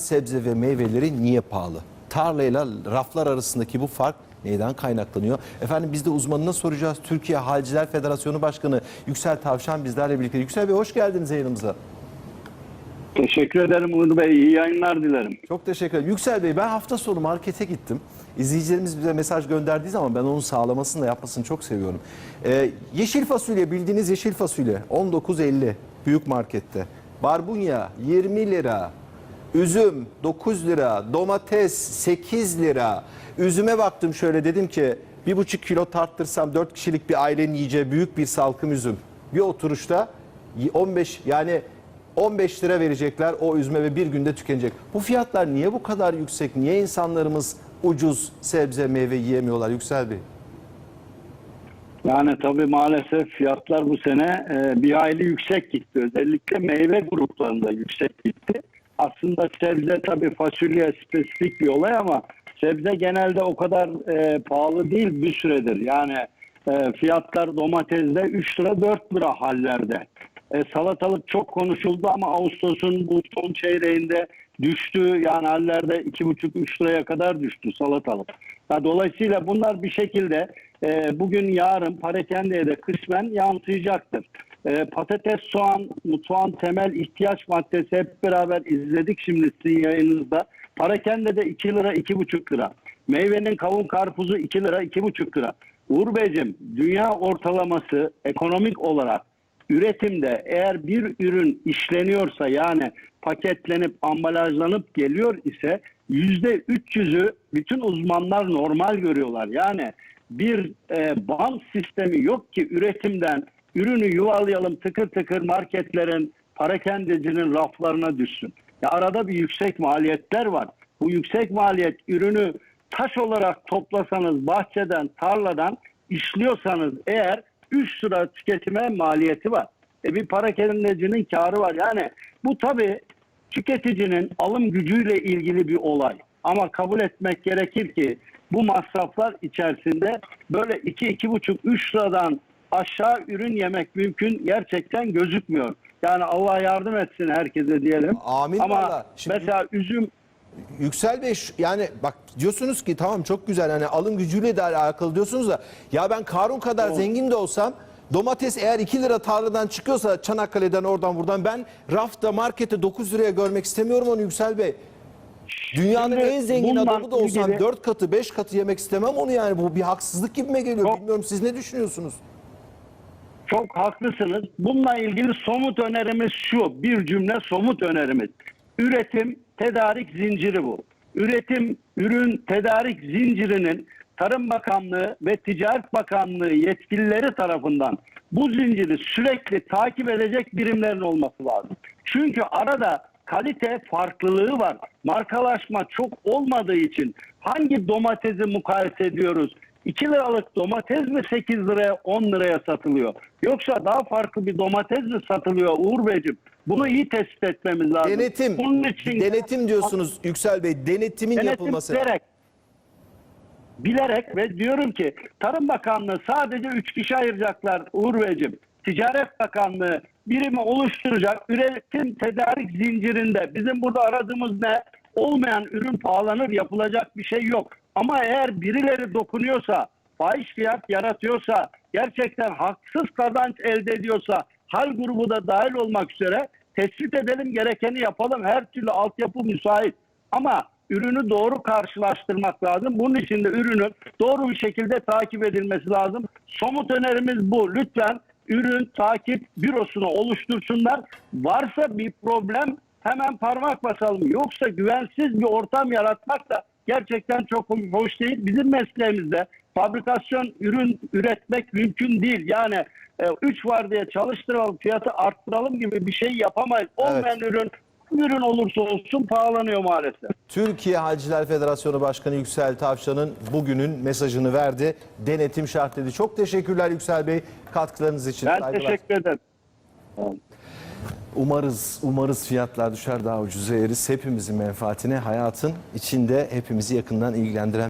sebze ve meyveleri niye pahalı? Tarlayla raflar arasındaki bu fark neyden kaynaklanıyor? Efendim biz de uzmanına soracağız. Türkiye Halciler Federasyonu Başkanı Yüksel Tavşan bizlerle birlikte. Yüksel Bey hoş geldiniz yayınımıza. Teşekkür ederim Uğur Bey. İyi yayınlar dilerim. Çok teşekkür ederim. Yüksel Bey ben hafta sonu markete gittim. İzleyicilerimiz bize mesaj gönderdiği zaman ben onun sağlamasını da yapmasını çok seviyorum. Ee, yeşil fasulye bildiğiniz yeşil fasulye 19.50 büyük markette. Barbunya 20 lira. Üzüm 9 lira. Domates 8 lira. Üzüme baktım şöyle dedim ki bir buçuk kilo tarttırsam 4 kişilik bir ailenin yiyeceği büyük bir salkım üzüm. Bir oturuşta 15 yani 15 lira verecekler o üzme ve bir günde tükenecek. Bu fiyatlar niye bu kadar yüksek? Niye insanlarımız ucuz sebze meyve yiyemiyorlar Yüksel Bey? Yani tabii maalesef fiyatlar bu sene e, bir hayli yüksek gitti. Özellikle meyve gruplarında yüksek gitti. Aslında sebze tabii fasulye spesifik bir olay ama sebze genelde o kadar e, pahalı değil bir süredir. Yani e, fiyatlar domatesde 3 lira 4 lira hallerde. E, salatalık çok konuşuldu ama Ağustos'un bu son çeyreğinde düştü. Yani hallerde 2,5-3 liraya kadar düştü salatalık. Ha, dolayısıyla bunlar bir şekilde e, bugün yarın parakendeye de kısmen yansıyacaktır. E, patates, soğan, mutfağın temel ihtiyaç maddesi hep beraber izledik şimdi sizin yayınınızda. Parakende de 2 lira 2,5 lira. Meyvenin kavun karpuzu 2 lira 2,5 lira. Uğur Beyciğim dünya ortalaması ekonomik olarak üretimde eğer bir ürün işleniyorsa yani paketlenip ambalajlanıp geliyor ise yüzde 300'ü bütün uzmanlar normal görüyorlar. Yani bir e, bant sistemi yok ki üretimden ürünü yuvalayalım tıkır tıkır marketlerin parakendecinin raflarına düşsün. Ya arada bir yüksek maliyetler var. Bu yüksek maliyet ürünü taş olarak toplasanız bahçeden, tarladan işliyorsanız eğer 3 lira tüketime maliyeti var. E bir parakendecinin karı var. Yani bu tabii tüketicinin alım gücüyle ilgili bir olay. Ama kabul etmek gerekir ki bu masraflar içerisinde böyle 2-2,5-3 liradan aşağı ürün yemek mümkün gerçekten gözükmüyor. Yani Allah yardım etsin herkese diyelim. Amin Ama valla. Şimdi- mesela üzüm Yüksel Bey yani bak diyorsunuz ki tamam çok güzel hani alım gücüyle de alakalı diyorsunuz da ya ben Karun kadar zengin de olsam domates eğer 2 lira tarladan çıkıyorsa Çanakkale'den oradan buradan ben rafta markette 9 liraya görmek istemiyorum onu Yüksel Bey. Dünyanın Şimdi en zengin adamı da olsam ilgili- 4 katı 5 katı yemek istemem onu yani bu bir haksızlık gibime geliyor. Çok- Bilmiyorum siz ne düşünüyorsunuz? Çok haklısınız. Bununla ilgili somut önerimiz şu. Bir cümle somut önerimiz. Üretim tedarik zinciri bu. Üretim ürün tedarik zincirinin Tarım Bakanlığı ve Ticaret Bakanlığı yetkilileri tarafından bu zinciri sürekli takip edecek birimlerin olması lazım. Çünkü arada kalite farklılığı var. Markalaşma çok olmadığı için hangi domatesi mukayese ediyoruz? 2 liralık domates mi 8 liraya 10 liraya satılıyor? Yoksa daha farklı bir domates mi satılıyor Uğur Beyciğim? Bunu iyi tespit etmemiz lazım. Denetim. Bunun için Denetim diyorsunuz Yüksel Bey. Denetimin Denetim yapılması. bilerek, bilerek ve diyorum ki Tarım Bakanlığı sadece 3 kişi ayıracaklar Uğur Beyciğim. Ticaret Bakanlığı birimi oluşturacak. Üretim tedarik zincirinde bizim burada aradığımız ne? Olmayan ürün pahalanır yapılacak bir şey yok. Ama eğer birileri dokunuyorsa, fahiş fiyat yaratıyorsa, gerçekten haksız kazanç elde ediyorsa, hal grubu da dahil olmak üzere tespit edelim gerekeni yapalım. Her türlü altyapı müsait. Ama ürünü doğru karşılaştırmak lazım. Bunun için de ürünün doğru bir şekilde takip edilmesi lazım. Somut önerimiz bu. Lütfen ürün takip bürosunu oluştursunlar. Varsa bir problem hemen parmak basalım. Yoksa güvensiz bir ortam yaratmak da gerçekten çok hoş değil. Bizim mesleğimizde fabrikasyon ürün üretmek mümkün değil. Yani 3 var diye çalıştıralım, fiyatı arttıralım gibi bir şey yapamayız. Olmayan ürün ürün olursa olsun pahalanıyor maalesef. Türkiye Halciler Federasyonu Başkanı Yüksel Tavşan'ın bugünün mesajını verdi. Denetim şart dedi. Çok teşekkürler Yüksel Bey katkılarınız için. Ben Saygılar. teşekkür ederim. Umarız, umarız fiyatlar düşer daha ucuza eriz. Hepimizin menfaatine hayatın içinde hepimizi yakından ilgilendiren